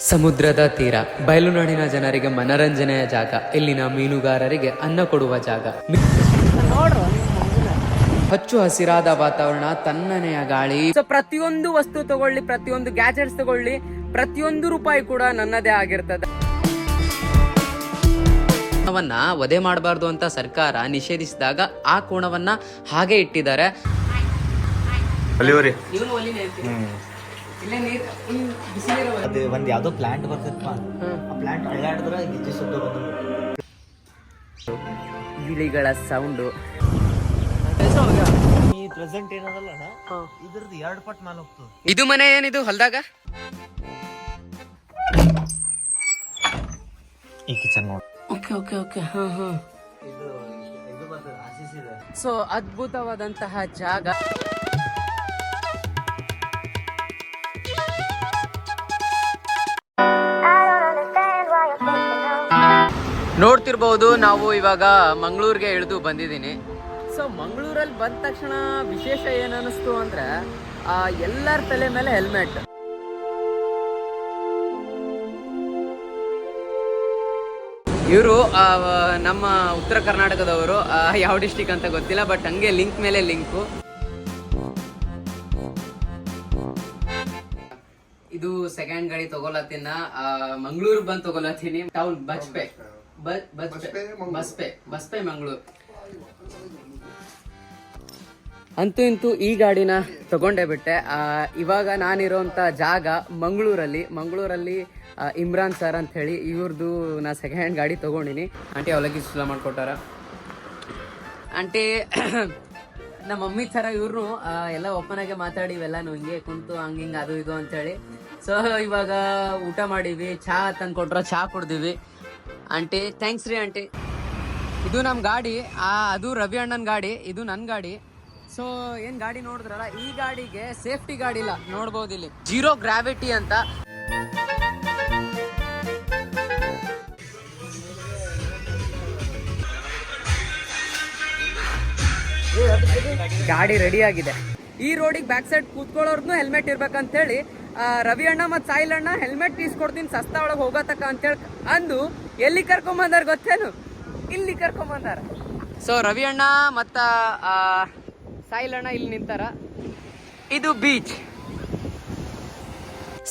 ಸಮುದ್ರದ ತೀರ. ಬಯಲುನಾಡಿನ ಜನರಿಗೆ ಮನರಂಜನೆಯ ಜಾಗ. ಇಲ್ಲಿನ ಮೀನುಗಾರರಿಗೆ ಅನ್ನ ಕೊಡುವ ಜಾಗ. ಹಚ್ಚು ಹಸಿರಾದ ವಾತಾವರಣ ತನ್ನನೆಯ ಗಾಳಿ. ಸೊ ಪ್ರತಿಯೊಂದು ವಸ್ತು ತಗೊಳ್ಳಿ ಪ್ರತಿಯೊಂದು ಗ್ಯಾಜೆಟ್ಸ್ ತಗೊಳ್ಳಿ ಪ್ರತಿಯೊಂದು ರೂಪಾಯಿ ಕೂಡ ನನ್ನದೇ ಆಗಿರ್ತದೆ. ಕೋಣವನ್ನ ವಧೆ ಮಾಡಬಾರ್ದು ಅಂತ ಸರ್ಕಾರ ನಿಷೇಧಿಸಿದಾಗ ಆ ಕೋಣವನ್ನ ಹಾಗೆ ಇಟ್ಟಿದ್ದಾರೆ. ಅದು ಒಂದು ಯಾವುದೋ ಪ್ಲಾಂಟ್ ಬರ್ತೈತಪ್ಪ. ಆ ಪ್ಲಾಂಟ್ ಅಳ್ಳಾಡಿದ್ರೆ ಗಿಜ್ಜಿ ಬಂದು ಗಿಳಿಗಳ ಸೌಂಡು ಈ ಪ್ರೆಸೆಂಟ್ ಏನದಲ್ಲ ಇದ್ರದ್ದು ಎರಡು ಪಟ್ ಮೇಲೆ ಹೋಗ್ತದೆ. ಇದು ಮನೆ ಏನಿದು ಹೊಲದಾಗ? ಈ ಕಿಚನ್ ನೋಡಿ. ಓಕೆ ಓಕೆ ಓಕೆ ಹಾ ಹಾ ಇದು ಇದು ಬರ್ತದೆ ಆಶೀಸ್ ಇದೆ. ಸೊ ಅದ್ಭುತವಾದಂತಹ ಜಾಗ. ನೋಡ್ತಿರ್ಬಹುದು ನಾವು ಇವಾಗ ಮಂಗಳೂರಿಗೆ ಇಳಿದು ಬಂದಿದ್ದೀನಿ. ಸೊ ಮಂಗಳೂರಲ್ಲಿ ಬಂದ ತಕ್ಷಣ ವಿಶೇಷ ಏನು ಅನ್ನಿಸ್ತು ಅಂದ್ರೆ ಆ, ಎಲ್ಲರ ತಲೆ ಮೇಲೆ ಹೆಲ್ಮೆಟ್ ಇವರು ನಮ್ಮ ಉತ್ತರ ಕರ್ನಾಟಕದವರು ಯಾವ ಡಿಸ್ಟಿಕ್ ಅಂತ ಗೊತ್ತಿಲ್ಲ ಬಟ್ ಹಂಗೆ ಲಿಂಕ್ ಮೇಲೆ ಲಿಂಕು ಇದು ಸೆಕೆಂಡ್ ಗಾಡಿ ತಗೊಳತ್ತಿನ ಮಂಗಳೂರು ಬಂದು ತಗೊಳತ್ತೀನಿ. ಟೌನ್ ಬಜ್ಪೆ ಬಸ್ಪೆ ಬಸ್ಪೆ ಮಂಗಳೂರು ಅಂತೂ ಇಂತೂ ಈ ಗಾಡಿನ ತಗೊಂಡೇ ಬಿಟ್ಟೆ. ಆ, ಇವಾಗ ನಾನಿರೋಂಥ ಜಾಗ ಮಂಗಳೂರಲ್ಲಿ. ಮಂಗಳೂರಲ್ಲಿ ಇಮ್ರಾನ್ ಸರ್ ಅಂತ ಹೇಳಿ ಇವ್ರದ್ದು ನಾ ಸೆಕೆಂಡ್ ಹ್ಯಾಂಡ್ ಗಾಡಿ ತಗೊಂಡಿನಿ. ಆಂಟಿ ಅವಲಕ್ಕಿ ಸುಲ ಮಾಡ್ಕೊಟ್ಟಾರ? ಆಂಟಿ ನಮ್ಮ ಮಮ್ಮಿ ಥರ ಇವ್ರು ಎಲ್ಲ ಓಪನ್ ಆಗಿ ಮಾತಾಡಿ ಇವೆಲ್ಲನು ಹಿಂಗೆ ಕುಂತು ಹಂಗ ಹಿಂಗ ಅದು ಇದು ಅಂತೇಳಿ. ಸೊ ಇವಾಗ ಊಟ ಮಾಡೀವಿ ಚಹಾ ತಂದು ಕೊಟ್ರ ಚಹಾ ಕುಡ್ದೀವಿ ಆಂಟಿ ಥ್ಯಾಂಕ್ಸ್ ರೀ ಆಂಟಿ. ಇದು ನಮ್ಮ ಗಾಡಿ, ಆ, ಅದು ರವಿ ಅಣ್ಣನ ಗಾಡಿ, ಇದು ನನ್ನ ಗಾಡಿ. ಸೊ ಏನ್ ಗಾಡಿ ನೋಡಿದ್ರಲ್ಲ, ಈ ಗಾಡಿಗೆ ಸೇಫ್ಟಿ ಗಾಡಿ ಇಲ್ಲ, ನೋಡ್ಬೋದು ಇಲ್ಲಿ. ಜೀರೋ ಗ್ರಾವಿಟಿ ಅಂತ. ಗಾಡಿ ರೆಡಿ ಆಗಿದೆ. ಈ ರೋಡಿಗೆ ಬ್ಯಾಕ್ ಸೈಡ್ ಕೂತ್ಕೊಳ್ಳೋರ್ಗು ಹೆಲ್ಮೆಟ್ ಇರ್ಬೇಕಂತ ಹೇಳಿ ರವಿ ಅಣ್ಣ ಮತ್ತು ಸಾಯಿಲ್ ಅಣ್ಣ ಹೆಲ್ಮೆಟ್ ಇಸ್ಕೊಡ್ತೀನಿ ಸಸ್ತಾ ಒಳಗೆ ಹೋಗತಕ್ಕ ಅಂತೇಳಿ ಅಂದು ಎಲ್ಲಿ ಕರ್ಕೊಂಬಂದಾರ ಗೊತ್ತೇನು? ಇಲ್ಲಿ ಕರ್ಕೊಂಬಂದಾರ ಸೊ ರವಿ ಅಣ್ಣ ಮತ್ತ ಸಾಯಿಲ್ ಅಣ್ಣ ಇಲ್ಲಿ ನಿಂತಾರ. ಇದು ಬೀಚ್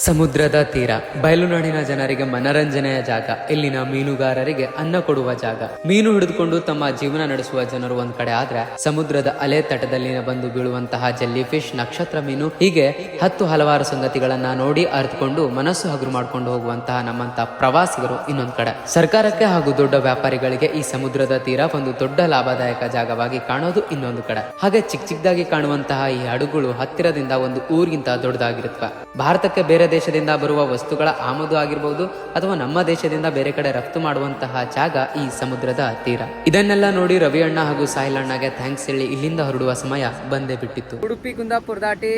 ಸಮುದ್ರದ ತೀರ. ಬಯಲುನಾಡಿನ ಜನರಿಗೆ ಮನರಂಜನೆಯ ಜಾಗ. ಇಲ್ಲಿನ ಮೀನುಗಾರರಿಗೆ ಅನ್ನ ಕೊಡುವ ಜಾಗ. ಮೀನು ಹಿಡಿದುಕೊಂಡು ತಮ್ಮ ಜೀವನ ನಡೆಸುವ ಜನರು ಒಂದ್ ಕಡೆ ಆದ್ರೆ, ಸಮುದ್ರದ ಅಲೆ ತಟದಲ್ಲಿ ಬಂದು ಬೀಳುವಂತಹ ಜೆಲ್ಲಿ ಫಿಶ್ ನಕ್ಷತ್ರ ಮೀನು ಹೀಗೆ ಹತ್ತು ಹಲವಾರು ಸಂಗತಿಗಳನ್ನ ನೋಡಿ ಅರಿತುಕೊಂಡು ಮನಸ್ಸು ಹಗುರು ಮಾಡಿಕೊಂಡು ಹೋಗುವಂತಹ ನಮ್ಮಂತ ಪ್ರವಾಸಿಗರು ಇನ್ನೊಂದ್ ಕಡೆ. ಸರ್ಕಾರಕ್ಕೆ ಹಾಗೂ ದೊಡ್ಡ ವ್ಯಾಪಾರಿಗಳಿಗೆ ಈ ಸಮುದ್ರದ ತೀರ ಒಂದು ದೊಡ್ಡ ಲಾಭದಾಯಕ ಜಾಗವಾಗಿ ಕಾಣೋದು ಇನ್ನೊಂದು ಕಡೆ. ಹಾಗೆ ಚಿಕ್ಕ ಚಿಕ್ಕದಾಗಿ ಕಾಣುವಂತಹ ಈ ಹಡಗುಗಳು ಹತ್ತಿರದಿಂದ ಒಂದು ಊರಿಗಿಂತ ದೊಡ್ಡದಾಗಿರುತ್ತವೆ ಭಾರತಕ್ಕೆ ಬೇರೆ ದೇಶದಿಂದ ಬರುವ ವಸ್ತುಗಳ ಆಮದು ಆಗಿರಬಹುದು ಅಥವಾ ನಮ್ಮ ದೇಶದಿಂದ ಬೇರೆ ಕಡೆ ರಫ್ತು ಮಾಡುವಂತಹ ಜಾಗ ಈ ಸಮುದ್ರದ ತೀರ. ಇದನ್ನೆಲ್ಲ ನೋಡಿ ರವಿ ಅಣ್ಣ ಹಾಗೂ ಸಾಹಿಲ್ ಅಣ್ಣಗೆ ಥ್ಯಾಂಕ್ಸ್ ಹೇಳಿ ಇಲ್ಲಿಂದ ಹೊರಡುವ ಸಮಯ ಬಂದೇ ಬಿಟ್ಟಿತ್ತು. ಉಡುಪಿ, ಕುಂದಾಪುರ ದಾಟಿ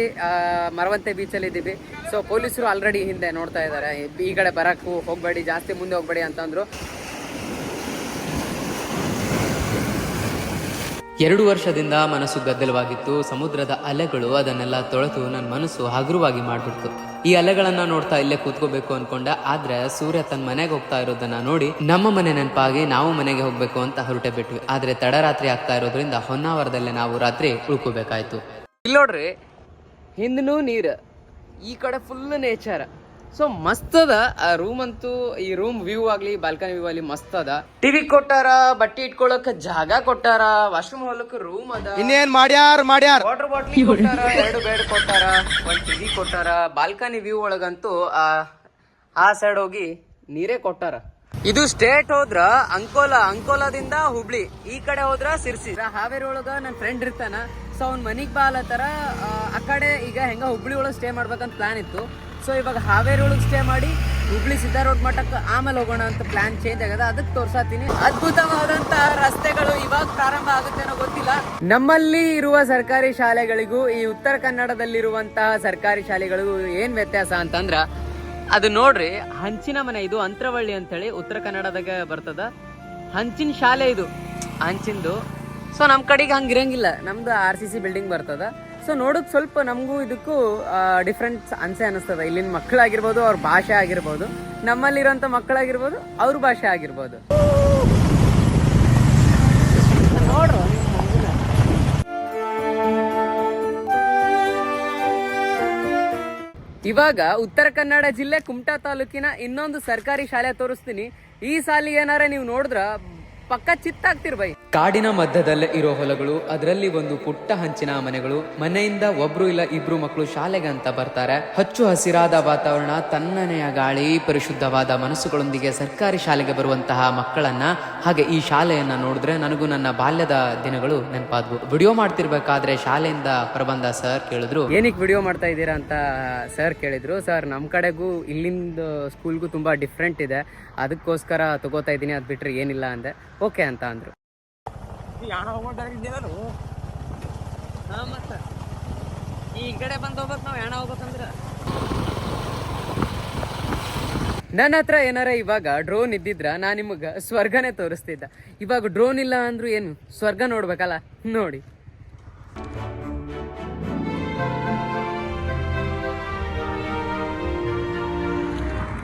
ಮರವಂತೆ ಮರವಂತೆ ಬೀಚಲ್ಲಿ ಇದ್ದೀವಿ. ಸೊ ಪೊಲೀಸರು ಆಲ್ರೆಡಿ ಹಿಂದೆ ನೋಡ್ತಾ ಇದ್ದಾರೆ. ಈ ಕಡೆ ಬರಕ್ಕೂ ಹೋಗ್ಬೇಡಿ, ಜಾಸ್ತಿ ಮುಂದೆ ಹೋಗ್ಬೇಡಿ ಅಂತಂದ್ರು ಎರಡು ವರ್ಷದಿಂದ ಮನಸ್ಸು ಗದ್ದಲವಾಗಿತ್ತು. ಸಮುದ್ರದ ಅಲೆಗಳು ಅದನ್ನೆಲ್ಲ ತೊಳೆದು ನನ್ನ ಮನಸ್ಸು ಹಗುರವಾಗಿ ಮಾಡ್ಬಿಡ್ತು. ಈ ಅಲೆಗಳನ್ನ ನೋಡ್ತಾ ಇಲ್ಲೇ ಕೂತ್ಕೋಬೇಕು ಅನ್ಕೊಂಡ. ಆದ್ರೆ ಸೂರ್ಯ ತನ್ನ ಮನೆಗೆ ಹೋಗ್ತಾ ಇರೋದನ್ನ ನೋಡಿ ನಮ್ಮ ಮನೆ ನೆನಪಾಗಿ ನಾವು ಮನೆಗೆ ಹೋಗ್ಬೇಕು ಅಂತ ಹೊರಟೆ ಬಿಟ್ವಿ. ಆದ್ರೆ ತಡರಾತ್ರಿ ಆಗ್ತಾ ಇರೋದ್ರಿಂದ ಹೊನ್ನಾವರದಲ್ಲೇ ನಾವು ರಾತ್ರಿ ಉಳ್ಕೋಬೇಕಾಯ್ತು. ಇಲ್ಲಿ ನೋಡ್ರಿ, ಹಿಂದನೂ ನೀರು, ಈ ಕಡೆ ಫುಲ್ ನೇಚರ್ ಸೊ ಮಸ್ತ್ ಅದ ಆ ರೂಮ್ ಅಂತೂ ಈ ರೂಮ್ ವ್ಯೂ ಆಗ್ಲಿ ಬಾಲ್ಕನಿ ವ್ಯೂ ಆಗ್ಲಿ ಮಸ್ತ್ ಅದ ಟಿವಿ ಕೊಟ್ಟಾರ ಬಟ್ಟೆ ಇಟ್ಕೊಳಕ್ ಜಾಗ ಕೊಟ್ಟಾರ ವಾಶ್ರೂಮ್ ಹೋಗ್ಲಕ್ ರೂಮ್ ಅದ. ಇನ್ನೇನ್ ಮಾಡ್ಯಾರ ಮಾಡ್ಯಾರ. ವಾಟರ್ ಬಾಟ್ಲಿ ಕೊಟ್ಟಾರ ಎರಡು ಬೆಡ್ ಕೊಟ್ಟಾರ ಒಂದ್ ಟಿವಿ ಕೊಟ್ಟಾರ. ಬಾಲ್ಕನಿ ವ್ಯೂ ಒಳಗಂತೂ ಆ ಆ ಸೈಡ್ ಹೋಗಿ ನೀರೇ ಕೊಟ್ಟಾರ. ಇದು ಸ್ಟೇಟ್ ಹೋದ್ರ ಅಂಕೋಲಾ ಅಂಕೋಲಾದಿಂದ ಹುಬ್ಳಿ. ಈ ಕಡೆ ಹೋದ್ರ ಸಿರ್ಸಿ. ಹಾವೇರಿ ಒಳಗ ನನ್ನ ಫ್ರೆಂಡ್ ಇರ್ತಾನ. ಸೊ ಅವ್ನ್ ಮನಿಗ್ ಬಾಲತರ ಆ ಕಡೆ ಈಗ ಹೆಂಗ ಹುಬ್ಳಿ ಒಳಗ ಸ್ಟೇ ಮಾಡ್ಬೇಕಂತ ಪ್ಲಾನ್ ಇತ್ತು. ಸೊ ಇವಾಗ ಹಾವೇರಿ ಒಳಗೆ ಸ್ಟೇ ಮಾಡಿ ಹುಬ್ಳಿ ಸಿದ್ಧಾರೋಡ್ ಮಠಕ್ಕೆ ಆಮೇಲೆ ಹೋಗೋಣ ಅಂತ ಪ್ಲಾನ್ ಚೇಂಜ್ ಆಗದ. ಅದಕ್ಕೆ ತೋರ್ಸಾತೀನಿ. ಅದ್ಭುತವಾದಂತಹ ರಸ್ತೆಗಳು ಇವಾಗ ಪ್ರಾರಂಭ ಆಗುತ್ತೇನೋ ಗೊತ್ತಿಲ್ಲ. ನಮ್ಮಲ್ಲಿ ಇರುವ ಸರ್ಕಾರಿ ಶಾಲೆಗಳಿಗೂ, ಈ ಉತ್ತರ ಕನ್ನಡದಲ್ಲಿರುವಂತಹ ಸರ್ಕಾರಿ ಶಾಲೆಗಳಿಗೂ ಏನ್ ವ್ಯತ್ಯಾಸ ಅಂತಂದ್ರ, ಅದು ನೋಡ್ರಿ, ಹಂಚಿನ ಮನೆ ಇದು, ಅಂತರವಳ್ಳಿ ಅಂತೇಳಿ ಉತ್ತರ ಕನ್ನಡದಾಗ ಬರ್ತದ. ಹಂಚಿನ ಶಾಲೆ ಇದು, ಹಂಚಿಂದು. ಸೊ ನಮ್ಮ ಕಡೆಗೆ ಹಂಗಿರಂಗಿಲ್ಲ ನಮ್ದು ಆರ್ ಸಿ ಸಿ ಬಿಲ್ಡಿಂಗ್ ಬರ್ತದ. ಸೊ ನೋಡೋಕೆ ಸ್ವಲ್ಪ ನಮಗೂ ಇದಕ್ಕೂ ಡಿಫ್ರೆಂಟ್ ಅನ್ಸೆ ಅನಿಸ್ತದೆ. ಇಲ್ಲಿನ ಮಕ್ಕಳಾಗಿರ್ಬೋದು ಅವ್ರ ಭಾಷೆ ಆಗಿರ್ಬೋದು. ನಮ್ಮಲ್ಲಿರೋಂಥ ಮಕ್ಕಳಾಗಿರ್ಬೋದು ಅವ್ರ ಭಾಷೆ ಆಗಿರ್ಬೋದು. ಇವಾಗ ಉತ್ತರ ಕನ್ನಡ ಜಿಲ್ಲೆ ಕುಮಟಾ ತಾಲೂಕಿನ ಇನ್ನೊಂದು ಸರ್ಕಾರಿ ಶಾಲೆ ತೋರಿಸ್ತೀನಿ. ಈ ಸಾಲಿಗೆ ಏನಾರ ನೀವು ನೋಡಿದ್ರ, ಪಕ್ಕ ಚಿತ್ತಾಗ್ತಿರ್ ಬೈ. ಕಾಡಿನ ಮಧ್ಯದಲ್ಲೇ ಇರೋ ಹೊಲಗಳು, ಅದರಲ್ಲಿ ಒಂದು ಪುಟ್ಟ ಹಂಚಿನ ಮನೆಗಳು, ಮನೆಯಿಂದ ಒಬ್ರು ಇಲ್ಲ ಇಬ್ರು ಮಕ್ಕಳು ಶಾಲೆಗೆ ಅಂತ ಬರ್ತಾರೆ. ಹಚ್ಚು ಹಸಿರಾದ ವಾತಾವರಣ ತನ್ನನೆಯ ಗಾಳಿ, ಪರಿಶುದ್ಧವಾದ ಮನಸ್ಸುಗಳೊಂದಿಗೆ ಸರ್ಕಾರಿ ಶಾಲೆಗೆ ಬರುವಂತಹ ಮಕ್ಕಳನ್ನ, ಹಾಗೆ ಈ ಶಾಲೆಯನ್ನ ನೋಡಿದ್ರೆ ನನಗೂ ನನ್ನ ಬಾಲ್ಯದ ದಿನಗಳು ನೆನಪಾದ್ವು. ವಿಡಿಯೋ ಮಾಡ್ತಿರ್ಬೇಕಾದ್ರೆ ಶಾಲೆಯಿಂದ ಹೊರಬಂದ ಸರ್ ಕೇಳಿದ್ರು, ಏನಕ್ಕೆ ವಿಡಿಯೋ ಮಾಡ್ತಾ ಇದ್ದೀರಾ ಅಂತ ಸರ್ ಕೇಳಿದ್ರು. ಸರ್ ನಮ್ಮ ಕಡೆಗೂ ಇಲ್ಲಿಂದ ಸ್ಕೂಲ್ಗೂ ತುಂಬ ಡಿಫ್ರೆಂಟ್ ಇದೆ. ಅದಕ್ಕೋಸ್ಕರ ತಗೋತಾ ಇದ್ದೀನಿ ಅದು ಬಿಟ್ರೆ ಏನಿಲ್ಲ ಅಂದೆ. ಓಕೆ ಅಂತ ಅಂದ್ರು. ಈ ಕಡೆ ಬಂದು ಹೋಗ್ಬೇಕು ನಾವು ಯಾಣ ಹೋಗ್ಬೇಕಂದ್ರೆ? ನನ್ನ ಹತ್ರ ಏನಾರ ಇವಾಗ ಡ್ರೋನ್ ಇದ್ದಿದ್ರ ನಾ ನಿಮಗೆ ಸ್ವರ್ಗನೇ ತೋರಿಸ್ತಿದ್ದ. ಇವಾಗ ಡ್ರೋನ್ ಇಲ್ಲ ಅಂದ್ರು ಏನು? ಸ್ವರ್ಗ ನೋಡ್ಬೇಕಲ್ಲ? ನೋಡಿ.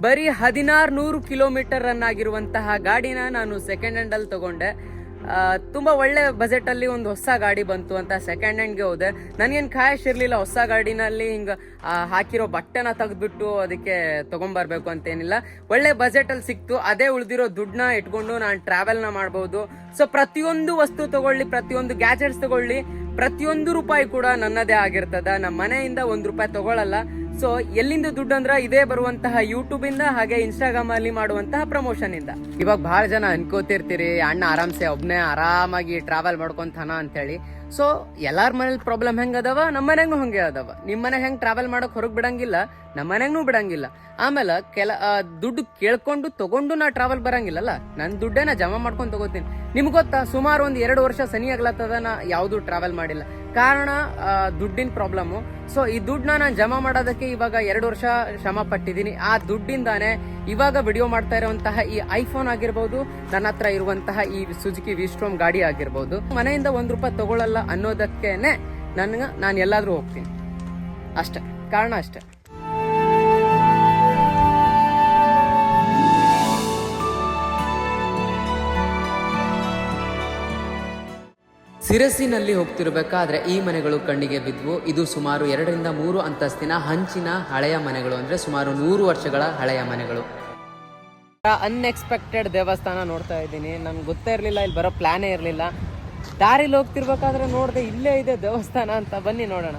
ಬರೀ ಹದಿನಾರು ನೂರು ಕಿಲೋಮೀಟರ್ ರನ್ ಆಗಿರುವಂತಹ ಗಾಡಿನ ನಾನು ಸೆಕೆಂಡ್ ಹ್ಯಾಂಡಲ್ಲಿ ತಗೊಂಡೆ. ತುಂಬಾ ಒಳ್ಳೆ ಬಜೆಟ್ ಅಲ್ಲಿ ಒಂದು ಹೊಸ ಗಾಡಿ ಬಂತು ಅಂತ ಸೆಕೆಂಡ್ ಹ್ಯಾಂಡ್ಗೆ ಹೋದೆ. ನನಗೇನು ಖಾಯಶ್ ಇರಲಿಲ್ಲ, ಹೊಸ ಗಾಡಿನಲ್ಲಿ ಹಿಂಗ ಹಾಕಿರೋ ಬಟ್ಟೆನ ತೆಗೆದ್ಬಿಟ್ಟು ಅದಕ್ಕೆ ತಗೊಂಬರ್ಬೇಕು ಅಂತ ಏನಿಲ್ಲ ಒಳ್ಳೆ ಬಜೆಟ್ ಅಲ್ಲಿ ಸಿಕ್ತು. ಅದೇ ಉಳಿದಿರೋ ದುಡ್ಡನ್ನ ಇಟ್ಕೊಂಡು ನಾನು ಟ್ರಾವೆಲ್ನ ಮಾಡ್ಬೋದು. ಸೊ ಪ್ರತಿಯೊಂದು ವಸ್ತು ತಗೊಳ್ಳಿ, ಪ್ರತಿಯೊಂದು ಗ್ಯಾಜೆಟ್ಸ್ ತಗೊಳ್ಳಿ, ಪ್ರತಿಯೊಂದು ರೂಪಾಯಿ ಕೂಡ ನನ್ನದೇ ಆಗಿರ್ತದ. ನಮ್ಮ ಮನೆಯಿಂದ ಒಂದು ರೂಪಾಯಿ ತಗೊಳ್ಳಲ್ಲ ಸೊ ಎಲ್ಲಿಂದ ದುಡ್ಡು ಅಂದ್ರೆ ಇದೇ ಬರುವಂತಹ ಯೂಟ್ಯೂಬ್ ಇಂದ ಹಾಗೆ ಇನ್ಸ್ಟಾಗ್ರಾಮ್ ಅಲ್ಲಿ ಮಾಡುವಂತಹ ಪ್ರಮೋಷನ್ ಇಂದ. ಇವಾಗ ಬಹಳ ಜನ ಅನ್ಕೋತಿರ್ತೀರಿ, ಅಣ್ಣ ಆರಾಮ್ಸೆ, ಒಬ್ನೇ ಆರಾಮಾಗಿ ಟ್ರಾವೆಲ್ ಮಾಡ್ಕೊಂತಾನ ಅಂತೇಳಿ. ಸೊ ಎಲ್ಲಾರ ಮನೇಲಿ ಪ್ರಾಬ್ಲಮ್ ಹೆಂಗ್ ಅದಾವ? ನಮ್ಮ ಮನೆಗೂ ಹಂಗೆ ಅದಾವ. ನಿಮ್ಮ ಮನೆ ಹೆಂಗ್ ಟ್ರಾವೆಲ್ ಮಾಡೋಕೆ ಹೊರಗೆ ಬಿಡಂಗಿಲ್ಲ ನಮ್ಮ ಮನೆಗೂ ಬಿಡಂಗಿಲ್ಲ. ಆಮೇಲೆ ಕೆಲ ದುಡ್ಡು ಕೇಳ್ಕೊಂಡು ತಗೊಂಡು ನಾ ಟ್ರಾವೆಲ್ ಬರಂಗಿಲ್ಲಲ್ಲ? ನನ್ನ ನಾ ಜಮಾ ಮಾಡ್ಕೊಂಡು ತಗೋತೀನಿ. ನಿಮ್ಗೆ ಗೊತ್ತಾ? ಸುಮಾರು ಒಂದು ಎರಡು ವರ್ಷ ಸನಿ ಆಗ್ಲತ್ತದ ನಾ ಯಾವುದು ಟ್ರಾವೆಲ್ ಮಾಡಿಲ್ಲ. ಕಾರಣ ದುಡ್ಡಿನ ಪ್ರಾಬ್ಲಮ್ಮು ಸೊ ಈ ದುಡ್ಡನ್ನ ನಾನು ಜಮಾ ಮಾಡೋದಕ್ಕೆ ಇವಾಗ ಎರಡು ವರ್ಷ ಶ್ರಮ ಪಟ್ಟಿದ್ದೀನಿ ಆ ದುಡ್ಡಿಂದಾನೆ ಇವಾಗ ವಿಡಿಯೋ ಮಾಡ್ತಾ ಇರುವಂತಹ ಈ ಐಫೋನ್ ಆಗಿರ್ಬೋದು, ನನ್ನ ಹತ್ರ ಇರುವಂತಹ ಈ ಸುಜುಕಿ ವಿಸ್ಟ್ರೋಮ್ ಗಾಡಿ ಆಗಿರ್ಬೋದು, ಮನೆಯಿಂದ ಒಂದ್ ರೂಪಾಯಿ ತಗೊಳ್ಳಲ್ಲ ಅನ್ನೋದಕ್ಕೇನೆ ನನ್ಗೆ ನಾನು ಎಲ್ಲಾದ್ರೂ ಹೋಗ್ತೀನಿ. ಅಷ್ಟೇ. ಕಾರಣ ಅಷ್ಟೆ. ಸಿರಸಿನಲ್ಲಿ ಹೋಗ್ತಿರ್ಬೇಕಾದ್ರೆ ಈ ಮನೆಗಳು ಕಣ್ಣಿಗೆ ಬಿದ್ವು. ಇದು ಸುಮಾರು ಎರಡರಿಂದ ಮೂರು ಅಂತಸ್ತಿನ ಹಂಚಿನ ಹಳೆಯ ಮನೆಗಳು. ಅಂದ್ರೆ ಸುಮಾರು ನೂರು ವರ್ಷಗಳ ಹಳೆಯ ಮನೆಗಳು. ಅನ್ಎಕ್ಸ್ಪೆಕ್ಟೆಡ್ ದೇವಸ್ಥಾನ ನೋಡ್ತಾ ಇದ್ದೀನಿ. ನನ್ಗೆ ಗೊತ್ತೇ ಇರಲಿಲ್ಲ ಇಲ್ಲಿ ಬರೋ ಪ್ಲಾನೇ ಇರಲಿಲ್ಲ. ದಾರಿಲಿ ಹೋಗ್ತಿರ್ಬೇಕಾದ್ರೆ ನೋಡಿದೆ ಇಲ್ಲೇ ಇದೆ ದೇವಸ್ಥಾನ ಅಂತ. ಬನ್ನಿ ನೋಡೋಣ.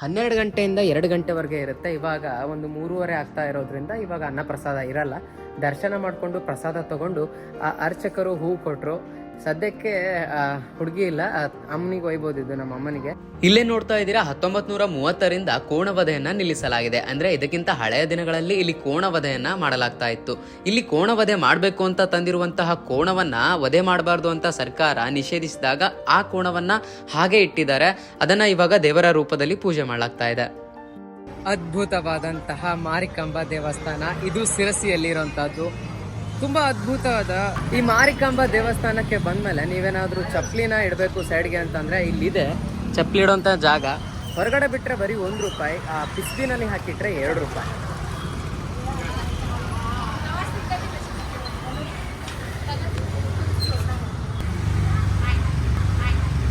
ಹನ್ನೆರಡು ಗಂಟೆಯಿಂದ ಎರಡು ಗಂಟೆವರೆಗೆ ಇರುತ್ತೆ. ಇವಾಗ ಒಂದು ಮೂರುವರೆ ಆಗ್ತಾ ಇರೋದ್ರಿಂದ ಇವಾಗ ಅನ್ನಪ್ರಸಾದ ಇರಲ್ಲ. ದರ್ಶನ ಮಾಡಿಕೊಂಡು ಪ್ರಸಾದ ತಗೊಂಡು ಆ ಅರ್ಚಕರು ಹೂ ಕೊಟ್ಟರು ಸದ್ಯಕ್ಕೆ ಹುಡುಗಿ ಇಲ್ಲ. ಅಮ್ಮನಿಗೆ ಒಯ್ಬೋದಿದ್ದು ನಮ್ಮ ಅಮ್ಮನಿಗೆ. ಇಲ್ಲೇ ನೋಡ್ತಾ ಇದ್ದೀರಾ ಹತ್ತೊಂಬತ್ ನೂರ ಮೂವತ್ತರಿಂದ ಕೋಣವಧೆಯನ್ನ ನಿಲ್ಲಿಸಲಾಗಿದೆ. ಅಂದ್ರೆ ಇದಕ್ಕಿಂತ ಹಳೆಯ ದಿನಗಳಲ್ಲಿ ಇಲ್ಲಿ ಕೋಣವಧೆಯನ್ನ ಮಾಡಲಾಗ್ತಾ ಇತ್ತು. ಇಲ್ಲಿ ಕೋಣವಧೆ ಮಾಡಬೇಕು ಅಂತ ತಂದಿರುವಂತಹ ಕೋಣವನ್ನ ವಧೆ ಮಾಡಬಾರ್ದು ಅಂತ ಸರ್ಕಾರ ನಿಷೇಧಿಸಿದಾಗ ಆ ಕೋಣವನ್ನ ಹಾಗೆ ಇಟ್ಟಿದ್ದಾರೆ. ಅದನ್ನ ಇವಾಗ ದೇವರ ರೂಪದಲ್ಲಿ ಪೂಜೆ ಮಾಡಲಾಗ್ತಾ ಇದೆ. ಅದ್ಭುತವಾದಂತಹ ಮಾರಿಕಾಂಬಾ ದೇವಸ್ಥಾನ. ಇದು ಸಿರಸಿಯಲ್ಲಿರುವಂತಹದ್ದು ತುಂಬಾ ಅದ್ಭುತವಾದ ಈ ಮಾರಿಕಾಂಬ ದೇವಸ್ಥಾನಕ್ಕೆ ಬಂದ್ಮೇಲೆ ನೀವೇನಾದ್ರೂ ಚಪ್ಲಿನ ಇಡಬೇಕು ಸೈಡ್ಗೆ ಅಂತಂದ್ರೆ ಇಲ್ಲಿದೆ. ಚಪ್ಲಿ ಇಡುವಂತ ಜಾಗ. ಹೊರಗಡೆ ಬಿಟ್ರೆ ಬರೀ ಒಂದು ರೂಪಾಯಿ, ಆ ಪಿಸ್ಬಿನಲ್ಲಿ ಹಾಕಿಟ್ರೆ ಎರಡು ರೂಪಾಯಿ.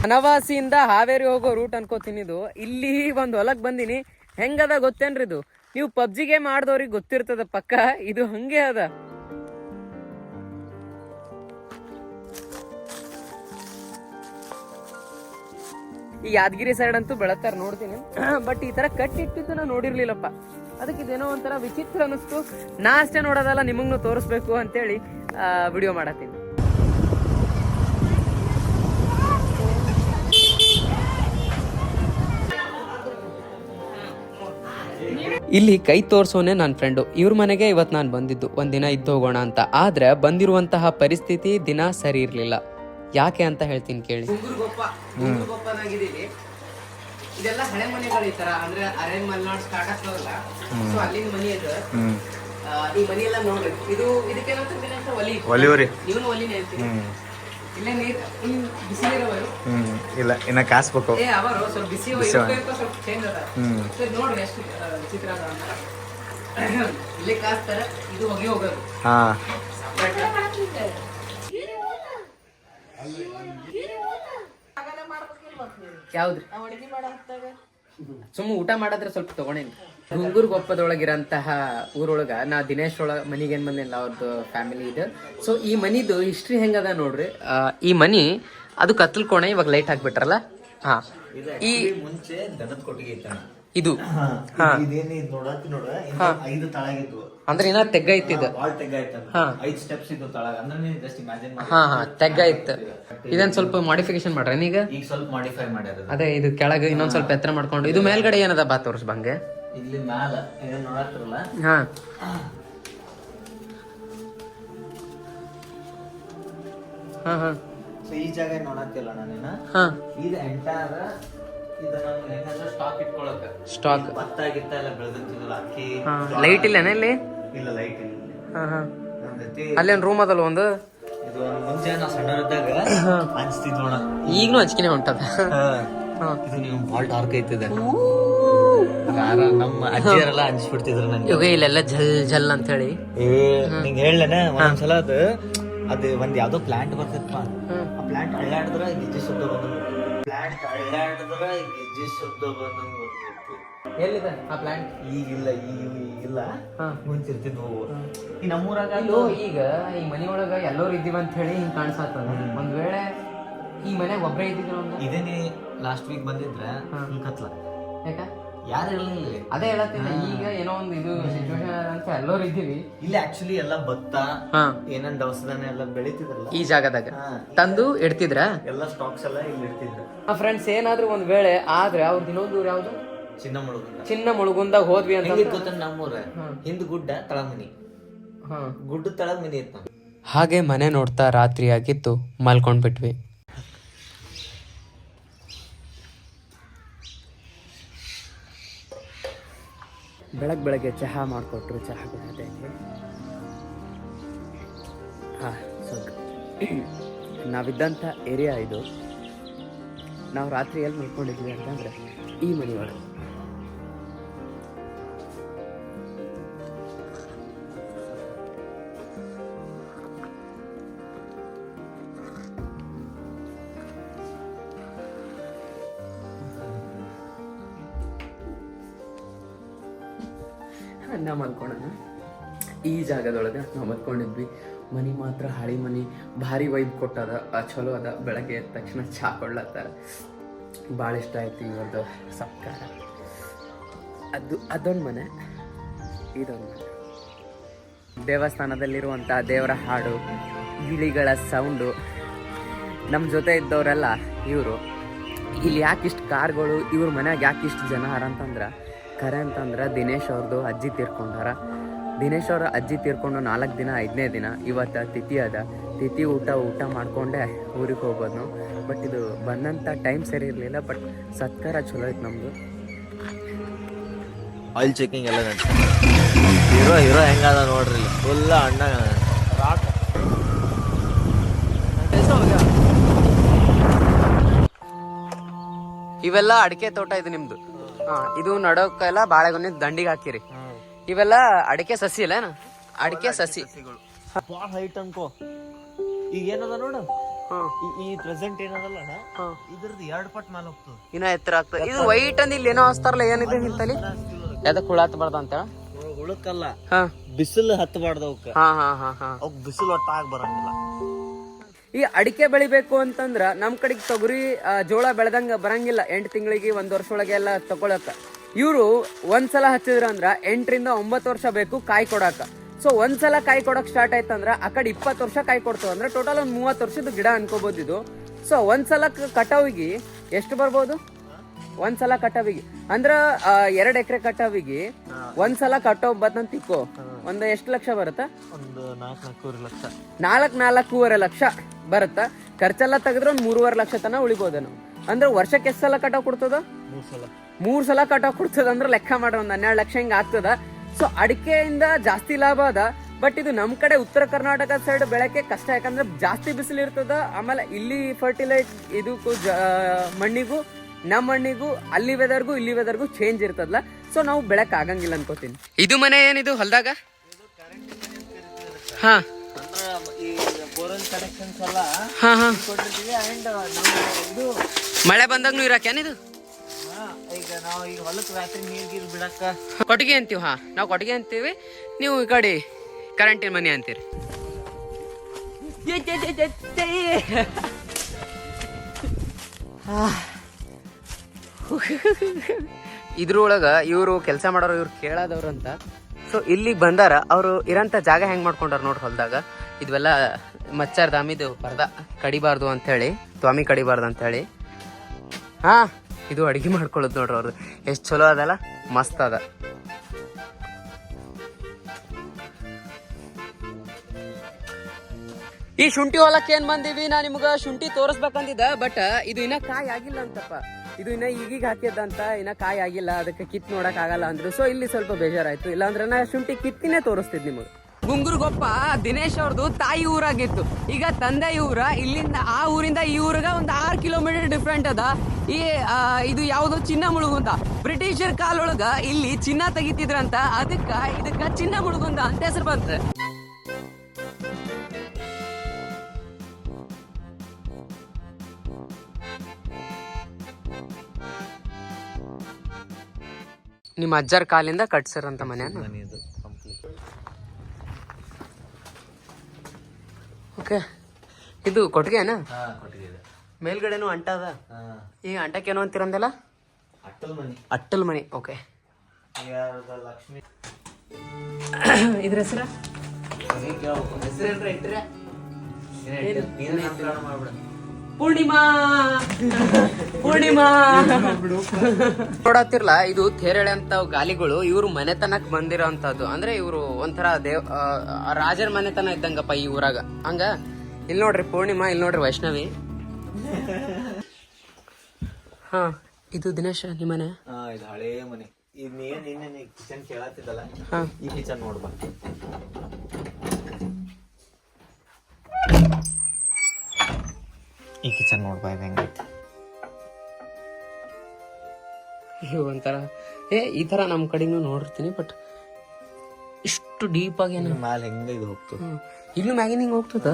ಅನವಾಸಿಯಿಂದ ಹಾವೇರಿ ಹೋಗೋ ರೂಟ್ ಅನ್ಕೋತೀನಿ ಇದು. ಇಲ್ಲಿ ಒಂದು ಹೊಲಕ್ ಬಂದಿನಿ. ಹೆಂಗದ ಗೊತ್ತೇನ್ರಿ ಇದು? ನೀವು ಪಬ್ಜಿ ಗೇಮ್ ಆಡ್ದವ್ರಿಗೆ ಗೊತ್ತಿರ್ತದ ಪಕ್ಕ. ಇದು ಹಂಗೆ ಅದ. ಈ ಯಾದಗಿರಿ ಸೈಡ್ ಅಂತೂ ಬೆಳತಾರ ನೋಡ್ತೀನಿ. ಬಟ್ ಈ ತರ ಕಟ್ಟಿಟ್ಟಿದ್ದು ನಾ ನೋಡಿರ್ಲಿಲ್ಲಪ್ಪ. ಅದಕ್ಕೆ ಇದೇನೋ ಒಂಥರ ವಿಚಿತ್ರ ಅನಿಸ್ತು ನಾ ಅಷ್ಟೇ ನೋಡೋದಲ್ಲ, ನಿಮಗ್ನು ತೋರಿಸ್ಬೇಕು ಅಂತೇಳಿ ವಿಡಿಯೋ ಮಾಡತ್ತೀನಿ. ಇಲ್ಲಿ ಕೈ ತೋರಿಸೋನೆ ನನ್ನ ಫ್ರೆಂಡು ಇವ್ರ ಮನೆಗೆ ಇವತ್ತು ನಾನು ಬಂದಿದ್ದು. ಒಂದಿನ ಇದ್ದು ಹೋಗೋಣ ಅಂತ. ಆದ್ರೆ ಬಂದಿರುವಂತಹ ಪರಿಸ್ಥಿತಿ ದಿನ ಸರಿ ಇರ್ಲಿಲ್ಲ. ಯಾಕೆ ಅಂತ ಹೇಳ್ತೀನಿ ಕೇಳಿ. ಇದೆಲ್ಲ ಹಳೆ ಮನೆಗಳು ಈ ತರ ಅಂದ್ರೆ ಅರೆ ಮಲ್ನಾಡ್ ಸ್ಟಾರ್ಟ್ ಆಗ್ತಾವಲ್ಲ ಸೊ ಅಲ್ಲಿನ ಮನೆ ಇದು ಈ ಮನಿ ಎಲ್ಲ ನೋಡ್ರಿ ಇದು ಇದಕ್ಕೆ ದಿನೇಶ? ಒಲಿ. ಒಲಿವ್ರಿ ಇವನು ಒಲಿನೇ ಹ್ಮ್. ಇಲ್ಲೇ ನೀರ್ ಇಲ್ಲಿ ಬಿಸಿ ನೀರವರು ಇಲ್ಲ ಇನ್ನ ಕಾಸ್ಬೇಕು. ಏ ಅವರು ಸ್ವಲ್ಪ ಬಿಸಿ ಸ್ವಲ್ಪ ಚೇಂಜ್ ಅದ ಸರಿ, ನೋಡ್ರಿ ಎಷ್ಟು ಚಿತ್ರ ಅದ ಅಂತ. ಇಲ್ಲೇ ಕಾಸ್ತಾರ ಇದು ಹೋಗಿ ಹೋಗೋದು. ಹಾ. ಯಾವ್ದ್ರಿ ಸುಮ್ಮ ಊಟ ಮಾಡಾದ್ರೆ ಸ್ವಲ್ಪ ತಗೊಂಡೇನಿ ಗುಂಗೂರ್ಗೊಪ್ಪದೊಳಗಿರಂತಹ ಊರೊಳಗ ನಾ ದಿನೇಶ್ ಒಳಗ ಮನಿಗೆ ಏನ್ ಬಂದಿಲ್ಲ ಅವ್ರದ್ದು ಫ್ಯಾಮಿಲಿ ಇದು. ಸೊ ಈ ಮನಿದು ಹಿಸ್ಟ್ರಿ ಹೆಂಗದ ನೋಡ್ರಿ? ಈ ಮನಿ ಅದು ಕತ್ಲ್ ಕೋಣೆ ಇವಾಗ ಲೈಟ್ ಹಾಕ್ಬಿಟ್ರಲ್ಲ? ಹಾ. ಈ ಮುಂಚೆ ದನದ ಕೊಟ್ಟಿಗೆ ಇದು. ಇದೇನು ನೋಡ ಇನ್ನು ಐದು ತಳಗಿದ್ವು ಅಂದ್ರೆ ಇನ್ನ ತೆಗ್ಗ ಇತ್ತಿದ ಬಾಳ್ ತೆಗ್ಗ ಹಾ. ಐದ್ ಸ್ಟೆಪ್ಸ್ ಇದ್ವು ತಳಗ. ಅಂದ್ರೆ ನೀನ್ ಜಸ್ಟ್ ಇಮ್ಯಾಜಿನ್ ಮಾಡಿ. ಹಾ ಹಾ ತೆಗ್ಗ ಇತ್ತು ಇದನ್ ಸ್ವಲ್ಪ ಮಾಡಿಫಿಕೇಶನ್ ಮಾಡ್ರಿ ಈಗ ಈಗ ಸ್ವಲ್ಪ ಮಾಡಿಫೈ ಮಾಡ್ಯಾರ ಅದು. ಅದೇ ಇದು ಕೆಳಗೆ ಇನ್ನೊಂದ್ ಸ್ವಲ್ಪ ಎತ್ತರ ಮಾಡ್ಕೊಂಡು. ಇದು ಮೇಲ್ಗಡೆ ಏನದ ಬಾ ತೋರ್ಸ್ ಬಂಗೆ. ಇಲ್ಲಿ ಮ್ಯಾಲ ಏನ್ ನೋಡತ್ತಿರಲ್ಲ ಹಾ. ಹಾ ಹಾ. ಸೊ ಈ ಜಾಗ ನೋಡತ್ತಿಲ್ಲ ನಾನೇನ ಹಾ. ಇದು ಎಂಟೈರ್ ಇದು ನಮ್ಗೆ ಸ್ಟಾಕ್ ಇಟ್ಕೊಳಕ ಸ್ಟಾಕ್ ಭತ್ತ ಗಿತ್ತ ಎಲ್ಲ ಬೆಳೆದಿರ್ತಿದ್ವಲ್ಲ ಅಕ್ಕಿ ಲೈಟ್ ಇಲ್ಲೇನ ಇಲ್ಲಿ? ಇಲ್ಲ ಲೈಟ್ ಇಲ್ಲ. ಹಾ ಅಲ್ಲೇನ್ ರೂಮ್ ಅದಲ್ಲ ಒಂದು? ಇದು ಮುಂಚೆ ನಾವು ಸಣ್ಣವರಿದ್ದಾಗ ನೋಡ. ಈಗಲೂ ಹಂಚ್ಕಿನೇ ಹೊಂಟದ. ಇದು ನೀವು ಭಾಳ ಡಾರ್ಕ್ ಐತಿದೆ. ಯಾರ ನಮ್ಮ ಅಜ್ಜಿಯರೆಲ್ಲ ಅನ್ಸ್ಬಿಡ್ತಿದ್ರು ನನಗೆ. ಇವಾಗ ಇಲ್ಲೆಲ್ಲ ಜಲ್ ಜಲ್ ಅಂತ ಹೇಳಿ ಏ ನಿಂಗೆ ಹೇಳನ ಒಂದ್ಸಲ ಅದು ಅದು ಒಂದ್ ಯಾವ್ದೋ ಪ್ಲಾಂಟ್ ಬರ್ತೈತಪ್ಪ ಆ ಪ್ಲಾಂಟ್ ಅಳ್ಳಾಡಿದ್ರ ಗೆಜ್ಜೆ ಶಬ್ದ ಬಂದಂಗ ಪ್ಲಾಂಟ್ ಅಳ್ಳಾಡಿದ್ರ ಗೆಜ್ಜೆ ಶಬ್ದ ಬಂದಂಗ ಬರ್ತೈತಿ ಎಲ್ಲಿದೆ ಆ ಪ್ಲಾಂಟ್ ಈಗಿಲ್ಲ ಈಗ ಹಾ. ಮುಂಚಿರ್ತಿದ್ವು. ಈ ನಮ್ಮೂರಾಗ ಇಲ್ಲೋ ಈಗ ಈ ಮನೆ ಒಳಗ ಎಲ್ಲರೂ ಇದ್ದೀವಿ ಅಂತ ಹೇಳಿ ಹಿಂಗ್ ಕಾಣಿಸತ್ತದ ಒಂದ್ ವೇಳೆ ಈ ಮನ್ಯಾಗ ಒಬ್ರೇ ಇದ್ದಿದ್ರು ಇದೇನೇ ಲಾಸ್ಟ್ ವೀಕ್ ಬಂದಿದ್ರ ಕತ್ಲ. ಯಾಕ? ಯಾರು ಇರಲಿಲ್ಲ ಇಲ್ಲಿ? ಅದೇ ಹೇಳತ್ತಿಲ್ಲ ಈಗ ಏನೋ ಒಂದು ಇದು ಸಿಚುವೇಶನ್ ಅಂತ ಎಲ್ಲರೂ ಇದ್ದೀವಿ. ಇಲ್ಲಿ ಆಕ್ಚುಲಿ ಎಲ್ಲ ಭತ್ತ ಏನನ್ ದವಸದಾನೆ ಎಲ್ಲ ಬೆಳಿತಿದ್ರಲ್ಲ? ಈ ಜಾಗದಾಗ. ತಂದು ಇಡ್ತಿದ್ರ? ಎಲ್ಲ ಸ್ಟಾಕ್ಸ್ ಎಲ್ಲ ಇಲ್ಲಿ ಇಡ್ತಿದ್ರು. ಆ ಫ್ರೆಂಡ್ಸ್ ಏನಾದ್ರೂ ಒಂದ್ ವೇಳೆ ಆದ್ರೆ ಅವ್ರದ್ದು ಇನ್ನೊಂದು ಯಾವ್ದು? ಚಿನ್ನ ಮುಳುಗುಂದ. ಚಿನ್ನ ಮುಳುಗುಂದಾಗ ಹೋದ್ವಿ ಅಂತ ಹೆಂಗಿತ್ತು ಗೊತ್ತ ನಮ್ಮೂರ ಹಿಂದ್ ಗುಡ್ಡ ತಳಮನಿ ಗುಡ್ಡ ತಳಗ್ ಮನಿ ಇತ್ತು. ಹಾಗೆ ಮನೆ ನೋಡ್ತಾ ರಾತ್ರಿ ಆಗಿತ್ತು ಮಲ್ಕೊಂಡ್ಬಿಟ್ವಿ ಬೆಳಗ್ಗೆ ಬೆಳಗ್ಗೆ ಚಹಾ ಮಾಡಿಕೊಟ್ರು ಚಹಾ ಕುಡಿದೆ ಹಾಂ ನಾವಿದ್ದಂಥ ಏರಿಯಾ ಇದು. ನಾವು ರಾತ್ರಿ ಎಲ್ಲಿ ಮಲ್ಕೊಂಡಿದ್ವಿ ಅಂತಂದರೆ ಈ ಮನೆಯೊಳಗೆ. ನಾವು ಮಲ್ಕೊಳ್ಳೋಣ ಈ ಜಾಗದೊಳಗೆ ನಾವು ಮಲ್ಕೊಂಡಿದ್ವಿ. ಮನಿ ಮಾತ್ರ ಹಳಿ ಮನಿ, ಭಾರಿ ವೈಬ್ ಕೊಟ್ಟದ. ಚಲೋ ಅದ. ಬೆಳಗ್ಗೆ ಎದ್ದ ತಕ್ಷಣ ಚಹಾ ಕೊಡ್ಲತ್ತಾರ ಭಾಳ ಇಷ್ಟ ಆಯ್ತು ಇವ್ರದ್ದು ಸಪ್ಕಾರ ಅದು, ಅದೊಂದು ಮನೆ, ಇದೊಂದು ಮನೆ. ದೇವಸ್ಥಾನದಲ್ಲಿರುವಂಥ ದೇವರ ಹಾಡು, ಗಿಳಿಗಳ ಸೌಂಡು ನಮ್ಮ ಜೊತೆ ಇದ್ದವರೆಲ್ಲ ಇವರು. ಇಲ್ಲಿ ಯಾಕಿಷ್ಟು ಕಾರ್ಗಳು, ಇವ್ರ ಮನೆಯಾಗ ಯಾಕೆ ಇಷ್ಟು ಜನ ಅರ ಅಂತಂದ್ರೆ ಕರೆ ಅಂತಂದ್ರೆ ದಿನೇಶ್ ಅವ್ರದ್ದು ಅಜ್ಜಿ ತೀರ್ಕೊಂಡಾರ. ದಿನೇಶ್ ಅವ್ರ ಅಜ್ಜಿ ತೀರ್ಕೊಂಡು ನಾಲ್ಕು ದಿನ ಐದನೇ ದಿನ ಇವತ್ತು ತಿಥಿ ಅದ. ತಿಥಿ ಊಟ ಊಟ ಮಾಡ್ಕೊಂಡೆ ಊರಿಗೆ ಹೋಗೋದು ನಾವು ಬಟ್ ಇದು ಬಂದಂಥ ಟೈಮ್ ಸರಿ ಇರಲಿಲ್ಲ ಬಟ್ ಸತ್ಕಾರ ಚಲೋ ಐತೆ ನಮ್ಮದು ಆಯಿಲ್ ಚೆಕಿಂಗ್ ಎಲ್ಲ ಹೀರೋ ಹೀರೋ ಹೆಂಗದ ನೋಡ್ರಿ ಫುಲ್ಲ ಅಣ್ಣ. ಇವೆಲ್ಲ ಅಡಿಕೆ ತೋಟ ಇದು ನಿಮ್ದು. ಹಾ ಇದು ನಡೋಕೆಲ್ಲ ಬಾಳೆಗೊನೆ ದಂಡಿಗೆ ಹಾಕಿರಿ ಇವೆಲ್ಲ ಅಡಿಕೆ ಸಸಿ ಅಲ್ಲೇನ ಅಡಿಕೆ ಸಸಿ. ಬಾಳ ಹೈಟ್ ಅನ್ಕೋ. ಈಗ ಏನದ ನೋಡು? ಹಾ. ಈ- ಪ್ರೆಸೆಂಟ್ ಏನದಲ್ಲ ಇದ್ರದ್ದು ಎರಡು ಪಟ್ ಮೇಲೆ ಹೋಗ್ತದೆ. ಇನ್ನ ಎತ್ತರ ಆಗ್ತದೆ. ಇದು ವೈಟ್ ಅಂದ್ ಇಲ್ಲಿ ಏನೋ ಹಸ್ತಾರಲ್ಲ ಏನಿದೆ ನಿಂತಲ್ಲಿ? ಯಾವ್ದಕ್ ಹುಳ ಹತ್ತಬಾರ್ದ ಅಂತ? ಹುಳಕ್ಕಲ್ಲ ಹಾ. ಬಿಸಿಲು ಹತ್ತಬಾರ್ದು ಅವಕ್ಕೆ. ಹಾ ಹಾ ಹಾ ಹಾ. ಅವಕ್ ಬಿಸಿಲು ಒಟ್ಟಾಗಿ ಬರಂಗಿಲ್ಲ. ಈ ಅಡಿಕೆ ಬೆಳಿಬೇಕು ಅಂತಂದ್ರ ನಮ್ ಕಡೆಗೆ ತೊಗರಿ ಜೋಳ ಬೆಳೆದಂಗ ಬರಂಗಿಲ್ಲ. ಎಂಟು ತಿಂಗಳಿಗೆ ಒಂದ್ ವರ್ಷ ಒಳಗೆ ಎಲ್ಲ ತಗೊಳಕ. ಇವರು ಒಂದ್ಸಲ ಹಚ್ಚಿದ್ರ ಅಂದ್ರ ಎಂಟರಿಂದ ಒಂಬತ್ತು ವರ್ಷ ಬೇಕು ಕಾಯಿ ಕೊಡಾಕ. ಸೊ ಒಂದ್ಸಲ ಕಾಯಿ ಕೊಡಕ್ ಸ್ಟಾರ್ಟ್ ಆಯ್ತಂದ್ರ ಆ ಕಡೆ ಇಪ್ಪತ್ತು ವರ್ಷ ಕಾಯಿ ಕೊಡ್ತಾವ ಅಂದ್ರೆ ಟೋಟಲ್ ಒಂದ್ ಮೂವತ್ತು ವರ್ಷದ ಗಿಡ ಅನ್ಕೋಬಹುದು ಇದು. ಸೊ ಒಂದ್ಸಲ ಸಲ ಕಟಾವಿಗೆ ಎಷ್ಟು ಬರ್ಬೋದು? ಒಂದ್ಸಲ ಕಟಾವಿಗೆ. ಅಂದ್ರ ಎರಡು ಎಕರೆ ಕಟಾವಿಗೆ ಒಂದ್ಸಲ ಕಟಾವ್ ಬಂದಂತ ತಿಕ್ಕೋ. ಒಂದ್ ಎಷ್ಟು ಲಕ್ಷ ಬರುತ್ತಾ? ಒಂದು ನಾಲ್ಕು ನಾಲ್ಕೂವರೆ ಲಕ್ಷ. ನಾಲ್ಕ್ ನಾಲ್ಕೂವರೆ ಲಕ್ಷ ಬರುತ್ತಾ? ಖರ್ಚೆಲ್ಲ ತೆಗೆದ್ರೆ ಒಂದು ಮೂರುವರೆ ಲಕ್ಷ ತನ ಉಳಿಬೋದು ನಾವು ಅಂದ್ರೆ ವರ್ಷಕ್ಕೆ ಎಷ್ಟು ಸಲ ಕಟಾವ್ ಕೊಡ್ತದ? ಮೂರ್ ಸಲ. ಮೂರ್ ಸಲ ಕಟಾವ್ ಕೊಡ್ತದ ಅಂದ್ರೆ ಲೆಕ್ಕ ಮಾಡ್ರ ಒಂದ್ ಹನ್ನೆರಡು ಲಕ್ಷ ಹಿಂಗ ಆಗ್ತದ. ಸೊ ಅಡಿಕೆಯಿಂದ ಜಾಸ್ತಿ ಲಾಭ ಅದ ಬಟ್ ಇದು ನಮ್ ಕಡೆ ಉತ್ತರ ಕರ್ನಾಟಕ ಸೈಡ್ ಬೆಳಕ್ಕೆ ಕಷ್ಟ. ಯಾಕಂದ್ರೆ ಜಾಸ್ತಿ ಬಿಸಿಲು ಇರ್ತದ ಆಮೇಲೆ ಇಲ್ಲಿ ಫರ್ಟಿಲೈಸ್ ಇದಕ್ಕೂ ಜ- ಮಣ್ಣಿಗೂ ನಮ್ಮ ಮಣ್ಣಿಗೂ ಅಲ್ಲಿ ವೆದರ್ಗೂ ಇಲ್ಲಿ ವೆದರ್ಗೂ ಚೇಂಜ್ ಇರ್ತದಲ್ಲ ಸೊ ನಾವು ಬೆಳಕ್ ಆಗಂಗಿಲ್ಲ ಅನ್ಕೋತೀನಿ. ಇದು ಮನೆ ಏನಿದು? ಹೊಲ್ದಾಗ? ಹಾ. ಅಂದ್ರೆ ಈ ಬೋರ್ವೆಲ್ ಕನೆಕ್ಷನ್ಸ್ ಎಲ್ಲ ಹಾ ಹಾ. ಕೊಟ್ಟಿರ್ತೀವಿ ನಾವು ಇದು ಮಳೆ ಬಂದಾಗ್ನು ಇರಾಕೇನಿದು ಹಾ, ಈಗ ನಾವು ಈಗ ಹೊಲಕ್ಕೆ ರಾತ್ರಿ ನೀರು ಗೀರು ಬಿಡಕ್ಕ ಕೊಟ್ಟಿಗೆ ಅಂತೀವಿ ಹಾ. ನಾವು ಕೊಟ್ಟಿಗೆ ಅಂತೀವಿ. ನೀವು ಈ ಕಡೆ ಕರೆಂಟಿನ ಮನೆ ಅಂತೀರಿ. ಇದ್ರೊಳಗ ಇವರು ಕೆಲಸ ಮಾಡೋರು ಇವ್ರು ಕೇಳದವ್ರು ಅಂತ ಸೊ ಇಲ್ಲಿಗೆ ಬಂದಾರ, ಅವರು ಇರಂತ ಜಾಗ ಹೆಂಗ್ ಮಾಡ್ಕೊಂಡಾರ ನೋಡ್ರಿ ಹೊಲ್ದಾಗ. ಇದೆಲ್ಲ ಮಚ್ಚಾರ್ ದಾಮಿದು ಪರ್ದ, ಕಡಿಬಾರ್ದು ಅಂತ ಹೇಳಿ ತ್ವಾಮಿ ಕಡಿಬಾರ್ದು ಅಂತ ಹೇಳಿ ಹಾ, ಇದು ಅಡಿಗೆ ಮಾಡ್ಕೊಳ್ಳೋದು ನೋಡ್ರಿ ಅವ್ರದ್ದು ಎಷ್ಟು ಚಲೋ ಅದಲ್ಲ, ಮಸ್ತ್ ಅದ. ಈ ಶುಂಠಿ ಹೊಲಕ್ಕೆ ಏನ್ ಬಂದಿವಿ ನಾ ನಿಮ್ಗ? ಶುಂಠಿ ತೋರಿಸ್ಬೇಕಂದಿದ್ದ ಬಟ್ ಇದು ಇನ್ನ ಕಾಯಿ ಆಗಿಲ್ಲ ಅಂತಪ್ಪ. ಇದು ಇನ್ನ ಈಗೀಗ ಹಾಕಿದ್ದಂತ ಇನ್ನ ಕಾಯಿ ಆಗಿಲ್ಲ, ಅದಕ್ಕೆ ಕಿತ್ ನೋಡಕ್ ಆಗಲ್ಲ ಅಂದ್ರು. ಸೊ ಇಲ್ಲಿ ಸ್ವಲ್ಪ ಬೇಜಾರಾಯ್ತು. ಇಲ್ಲಾಂದ್ರೆ ನಾ ಶುಂಠಿ ಕಿತ್ತಿನೇ ತೋರಿಸ್ತಿದ್ ನಿಮಗೆ. ಗುಂಗುರ್ಗೊಪ್ಪ, ದಿನೇಶ್ ಅವ್ರದ್ದು ತಾಯಿ ಊರಾಗಿತ್ತು. ಈಗ ತಂದೆ ಊರ, ಇಲ್ಲಿಂದ ಆ ಊರಿಂದ ಈ ಊರಿಗೆ ಒಂದು ಆರು ಕಿಲೋಮೀಟರ್ ಡಿಫ್ರೆಂಟ್ ಅದ. ಈ ಇದು ಯಾವುದು ಚಿನ್ನ ಮುಳುಗುಂದ ಬ್ರಿಟಿಷರ್ ಕಾಲೊಳಗ ಇಲ್ಲಿ ಚಿನ್ನ ತೆಗಿತಿದ್ರಂತ. ಅದಕ್ಕ ಇದಕ್ಕ ಚಿನ್ನ ಮುಳುಗುಂದ ಅಂತ ಹೆಸರು ಬಂತ. ನಿಮ್ಮ ಅಜ್ಜರ ಕಾಲಿಂದ ಕಟ್ಸಿರಂತ ಮನೆ ಓಕೆ ಇದು ಕೊಟ್ಟಿಗೆನಾ? ಮೇಲ್ಗಡೆನೂ ಅಂಟ ಅದ? ಈಗ ಅಂಟಕ್ಕೇನು ಅಂತೀರಂದಲ್ಲ? ಅಟ್ಟಲ್ ಮನಿ. ಓಕೆ ಇದ್ರ ಹೆಸರ? ಹೆಸರು ಪೂರ್ಣಿಮಾ. ಪೂರ್ಣಿಮಾ. ನೋಡತ್ತಿರ್ಲ ಇದು ತೇರಳೆ ಅಂತ ಗಾಲಿಗಳು ಇವ್ರು ಮನೆತನಕ್ ಬಂದಿರೋ ಅಂತದ್ದು ಅಂದ್ರೆ ಇವ್ರು ಒಂಥರ ದೇವ್ ಆ, ರಾಜರ ಮನೆತನ ಇದ್ದಂಗಪ್ಪ ಈ ಊರಾಗ. ಹಂಗ? ಇಲ್ಲಿ ನೋಡ್ರಿ ಪೂರ್ಣಿಮಾ ಇಲ್ಲಿ ನೋಡ್ರಿ ವೈಷ್ಣವಿ. ಹಾ ಇದು ದಿನೇಶ್ ನಿಮ್ಮನೆ ಹಾ ಇದು ಹಳೇ ಮನೆ. ಈಗ ನೀನ್ ನಿನ್ನೆ ಕಿಚನ್ ಕೇಳತ್ತಿದ್ದಲ್ಲ? ಈ ಕಿಚನ್ ನೋಡ್ಬಾ. ಈ ಕಿಚನ್ ನೋಡ್ಬಾ ಇದು ಹೆಂಗೈತೆ? ಒಂಥರ. ಏ ಈ ತರ ನಮ್ಮ ಕಡೆನೂ ನೋಡಿರ್ತೀನಿ ಬಟ್ ಇಷ್ಟು ಡೀಪ್ ಆಗಿ ಏನು ಮ್ಯಾಲ ಹೆಂಗ ಇದು ಹೋಗ್ತದೆ. ಇಲ್ಲಿ ಮ್ಯಾಗಿನ ಹಿಂಗೆ ಹೋಗ್ತದ?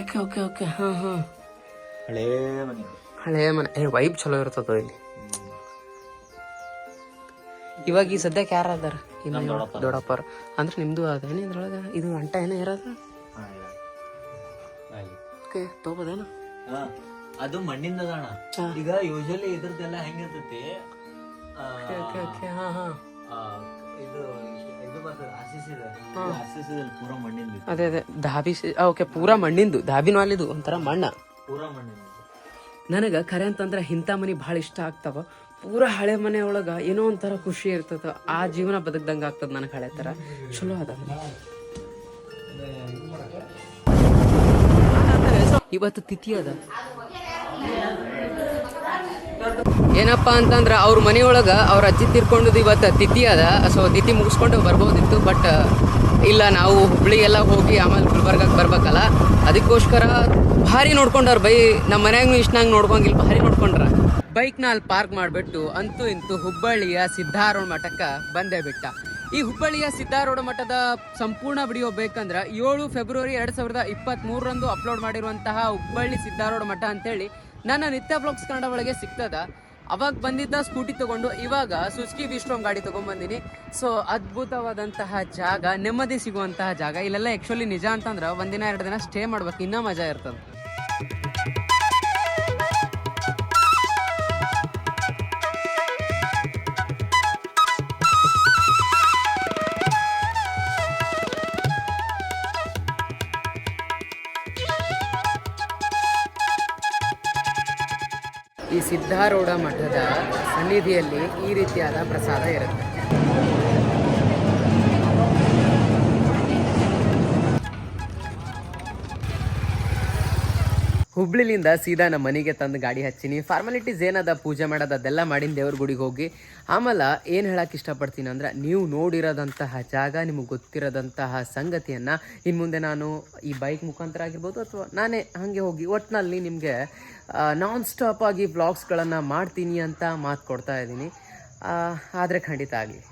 Okay okay okay. ಹಾಂ ಹಾಂ. ಹಳೇ ಮನೆ. ಹಳೇ ಮನೆ. ಏ ವೈಬ್ ಚಲೋ ಇರ್ತದ ಇಲ್ಲಿ? ಇವಾಗ ಈ ಸದ್ಯಕ್ಕೆ ಯಾರು ಅದಾರ? ದೊಡ್ಡಪ್ಪರ ಅಂದ್ರೆ ನಿಮ್ದು ಅದೇನೇ ಇದ್ರೊಳಗೆ? ಇದು ಅಂಟ ಏನೇ ಇರೋದ. ಓಕೆ ತಗೋಬೋದೇನ ಹಾ, ಅದು ಮಣ್ಣಿಂದ ಅಣ್ಣ ಈಗ ಯೂಶಲಿ ಇದ್ರದ್ದೆಲ್ಲ ಹೆಂಗಿರ್ತೈತಿ ಆ, ಓಕೆ ಓಕೆ ಹಾ ಹಾ. ಆ, ಇದು ಇದು ಬರ್ತದೆ ಆರ್ಸಿಸ್ ಇದೆ. ಆರ್ಸಿಸ್ ಇದೆ ಪೂರ ಮಣ್ಣಿಂದ. ಅದೇ ಅದೇ ಧಾಬಿ ಓಕೆ ಪೂರಾ ಮಣ್ಣಿಂದು ಧಾಬಿನೂ ಅಲ್ಲಿದು ಒಂಥರ ಮಣ್ಣ. ಪೂರ ಮಣ್ಣಿಂದ. ನನಗೆ ಕರೆ ಅಂತಂದ್ರೆ ಇಂಥ ಮನೆ ಭಾಳ ಇಷ್ಟ ಆಗ್ತಾವ. ಪೂರಾ ಹಳೆ ಮನೆ ಒಳಗ ಏನೋ ಒಂಥರ ಖುಷಿ ಇರ್ತದ. ಆ ಜೀವನ ಬದುಕ್ದಂಗ ಆಗ್ತದ ನನಗೆ ಹಳೆ ತರ. ಚಲೋ ಅದ ಇವತ್ತು ತಿಥಿ ಅದ. ಏನಪ್ಪ ಅಂತಂದ್ರೆ ಅವ್ರ ಮನೆಯೊಳಗ ಅವ್ರ ಅಜ್ಜಿ ತಿರ್ಕೊಂಡದ್ದು ಇವತ್ತು ತಿಥಿ ಅದ. ಸೊ ತಿಥಿ ಮುಗಿಸ್ಕೊಂಡು ಬರ್ಬೋದಿತ್ತು ಬಟ್ ಇಲ್ಲ ನಾವು ಹುಬ್ಳಿಗೆಲ್ಲ ಹೋಗಿ ಆಮೇಲೆ ಗುಲ್ಬರ್ಗಕ್ಕೆ ಬರ್ಬೇಕಲ್ಲ. ಅದಕ್ಕೋಸ್ಕರ ಭಾರಿ ನೋಡ್ಕೊಂಡವ್ರ ಬೈ ನಮ್ಮ ಮನ್ಯಾಗೂ ಇಷ್ಟನಾಗ ನೋಡ್ಕೊಂಗಿಲ್ಲ, ಭಾರಿ ನೋಡ್ಕೊಂಡ್ರ. ಬೈಕ್ನ ಅಲ್ಲಿ ಪಾರ್ಕ್ ಮಾಡಿಬಿಟ್ಟು ಅಂತೂ ಇಂತೂ ಹುಬ್ಬಳ್ಳಿಯ ಸಿದ್ಧಾರೂಢ ಮಠಕ್ಕೆ ಬಂದೇ ಬಿಟ್ಟ. ಈ ಹುಬ್ಬಳ್ಳಿಯ ಸಿದ್ಧಾರೂಢ ಮಠದ ಸಂಪೂರ್ಣ ವಿಡಿಯೋ ಬೇಕಂದ್ರೆ ಏಳು ಫೆಬ್ರವರಿ ಎರಡ್ ಸಾವಿರದ ಇಪ್ಪತ್ತ್ ಮೂರರಂದು ಅಪ್ಲೋಡ್ ಮಾಡಿರುವಂತಹ ಹುಬ್ಬಳ್ಳಿ ಸಿದ್ಧಾರೂಢ ಮಠ ಅಂತೇಳಿ ನನ್ನ ನಿತ್ಯ ಬ್ಲಾಗ್ಸ್ ಕನ್ನಡ ಒಳಗೆ ಸಿಗ್ತದ. ಅವಾಗ ಬಂದಿದ್ದ ಸ್ಕೂಟಿ ತಗೊಂಡು ಇವಾಗ ಸುಸ್ಕಿ ಬಿಸ್ಟ್ರೋಮ್ ಗಾಡಿ ತಗೊಂಡ್ಬಂದಿನಿ ಸೊ ಅದ್ಭುತವಾದಂತಹ ಜಾಗ, ನೆಮ್ಮದಿ ಸಿಗುವಂತಹ ಜಾಗ. ಇಲ್ಲೆಲ್ಲ ಆಕ್ಚುಲಿ ನಿಜ ಅಂತಂದ್ರೆ ಒಂದಿನ, ಎರಡು ದಿನ ಸ್ಟೇ ಮಾಡ್ಬೇಕು. ಇನ್ನೂ ಮಜಾ ಇರ್ತದೆ. ಈ ಸಿದ್ಧಾರೂಢ ಮಠದ ಸನ್ನಿಧಿಯಲ್ಲಿ ಈ ರೀತಿಯಾದ ಪ್ರಸಾದ ಇರುತ್ತೆ. ಹುಬ್ಳಿಲಿಂದ ಸೀದಾ ನಮ್ಮ ಮನೆಗೆ ತಂದು ಗಾಡಿ ಹಚ್ಚಿನಿ. ಫಾರ್ಮಾಲಿಟೀಸ್ ಏನದ ಪೂಜೆ ಮಾಡೋದು ಅದೆಲ್ಲ ಮಾಡಿನ ದೇವ್ರ ಗುಡಿಗೆ ಹೋಗಿ. ಆಮೇಲೆ ಏನು ಹೇಳಕ್ಕೆ ಇಷ್ಟಪಡ್ತೀನಿ ಅಂದ್ರೆ ನೀವು ನೋಡಿರೋದಂತಹ ಜಾಗ, ನಿಮಗೆ ಗೊತ್ತಿರೋದಂತಹ ಸಂಗತಿಯನ್ನು ಇನ್ನು ಮುಂದೆ ನಾನು ಈ ಬೈಕ್ ಮುಖಾಂತರ ಆಗಿರ್ಬೋದು ಅಥವಾ ನಾನೇ ಹಾಗೆ ಹೋಗಿ ಒಟ್ಟಿನಲ್ಲಿ ನಿಮಗೆ ನಾನ್ ಸ್ಟಾಪ್ ಆಗಿ ಬ್ಲಾಗ್ಸ್ಗಳನ್ನು ಮಾಡ್ತೀನಿ ಅಂತ ಮಾತು ಕೊಡ್ತಾ ಇದ್ದೀನಿ. ಆದರೆ ಖಂಡಿತ ಆಗಲಿ.